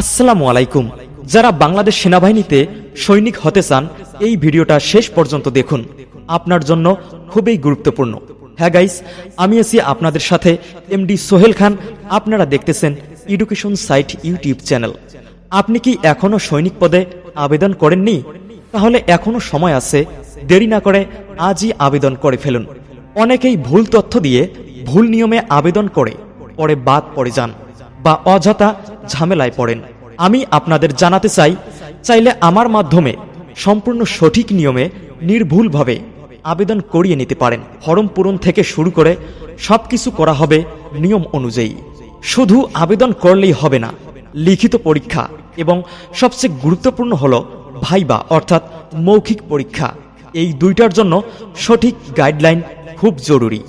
আসসালামু আলাইকুম। যারা বাংলাদেশ সেনাবাহিনীতে সৈনিক হতে চান, এই ভিডিওটা শেষ পর্যন্ত দেখুন। আপনার জন্য খুবই গুরুত্বপূর্ণ। হ্যাঁ গাইস আমি আছি আপনাদের সাথে এমডি সোহেল খান। আপনারা দেখতেছেন এডুকেশন সাইট ইউটিউব চ্যানেল আপনি কি এখনও সৈনিক পদে আবেদন করেননি? তাহলে এখনও সময় আছে, দেরি না করে আজই আবেদন করে ফেলুন। অনেকেই ভুল তথ্য দিয়ে ভুল নিয়মে আবেদন করে, পরে বাদ পড়ে যান। বা অযথা ঝামেলায় পড়েন। আমি আপনাদের জানাতে চাই, চাইলে আমার মাধ্যমে সম্পূর্ণ সঠিক নিয়মে নির্ভুলভাবে আবেদন করিয়ে নিতে পারেন। ফরম পূরণ থেকে শুরু করে সবকিছু করা হবে নিয়ম অনুযায়ী। শুধু আবেদন করলেই হবে না, লিখিত পরীক্ষা এবং সবচেয়ে গুরুত্বপূর্ণ হল ভাইবা অর্থাৎ মৌখিক পরীক্ষা। এই দুইটার জন্য সঠিক গাইডলাইন খুব জরুরি।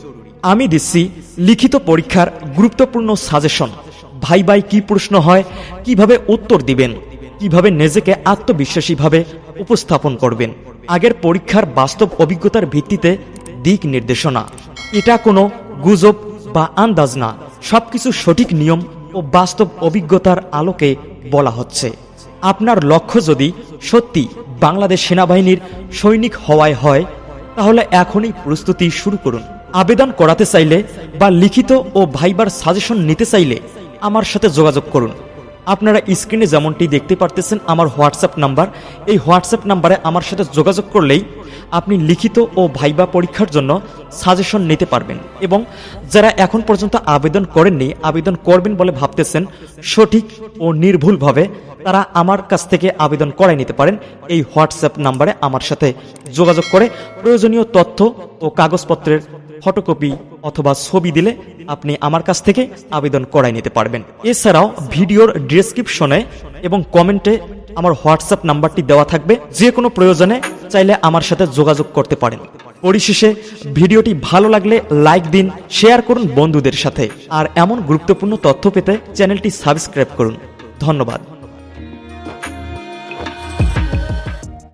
আমি দিচ্ছি লিখিত পরীক্ষার গুরুত্বপূর্ণ সাজেশন। ভাই ভাই কি প্রশ্ন হয়? কীভাবে উত্তর দিবেন? কীভাবে নিজেকে আত্মবিশ্বাসীভাবে উপস্থাপন করবেন? আগের পরীক্ষার বাস্তব অভিজ্ঞতার ভিত্তিতে দিক নির্দেশনা। এটা কোনো গুজব বা আন্দাজ না। সবকিছু সঠিক নিয়ম ও বাস্তব অভিজ্ঞতার আলোকে বলা হচ্ছে। আপনার লক্ষ্য যদি সত্যি বাংলাদেশ সেনাবাহিনীর সৈনিক হওয়ায় হয়, তাহলে এখনই প্রস্তুতি শুরু করুন। আবেদন করাতে চাইলে বা লিখিত ও ভাইবার সাজেশন নিতে চাইলে আমার সাথে যোগাযোগ করুন। আপনারা স্ক্রিনে যেমনটি দেখতে পারতেছেন আমার হোয়াটসঅ্যাপ নাম্বার। এই হোয়াটসঅ্যাপ নাম্বারে আমার সাথে যোগাযোগ করলেই আপনি লিখিত ও ভাইবা পরীক্ষার জন্য সাজেশন নিতে পারবেন এবং যারা এখন পর্যন্ত আবেদন করেননি, আবেদন করবেন বলে ভাবতেছেন, সঠিক ও নির্ভুলভাবে তারা আমার কাছ থেকে আবেদন করাই নিতে পারেন। এই হোয়াটসঅ্যাপ নাম্বারে আমার সাথে যোগাযোগ করে প্রয়োজনীয় তথ্য ও কাগজপত্রের ফটোকপি অথবা ছবি দিলে আপনি আমার কাছ থেকে আবেদন করাই নিতে পারবেন। এছাড়াও ভিডিওর ডিসক্রিপশনে এবং কমেন্টে আমার হোয়াটসঅ্যাপ নাম্বারটি দেওয়া থাকবে। যে কোনো প্রয়োজনে চাইলে আমার সাথে যোগাযোগ করতে পারেন। পরিশেষে ভিডিওটি ভালো লাগলে লাইক দিন, শেয়ার করুন বন্ধুদের সাথে। আর এমন গুরুত্বপূর্ণ তথ্য পেতে চ্যানেলটি সাবস্ক্রাইব করুন। ধন্যবাদ।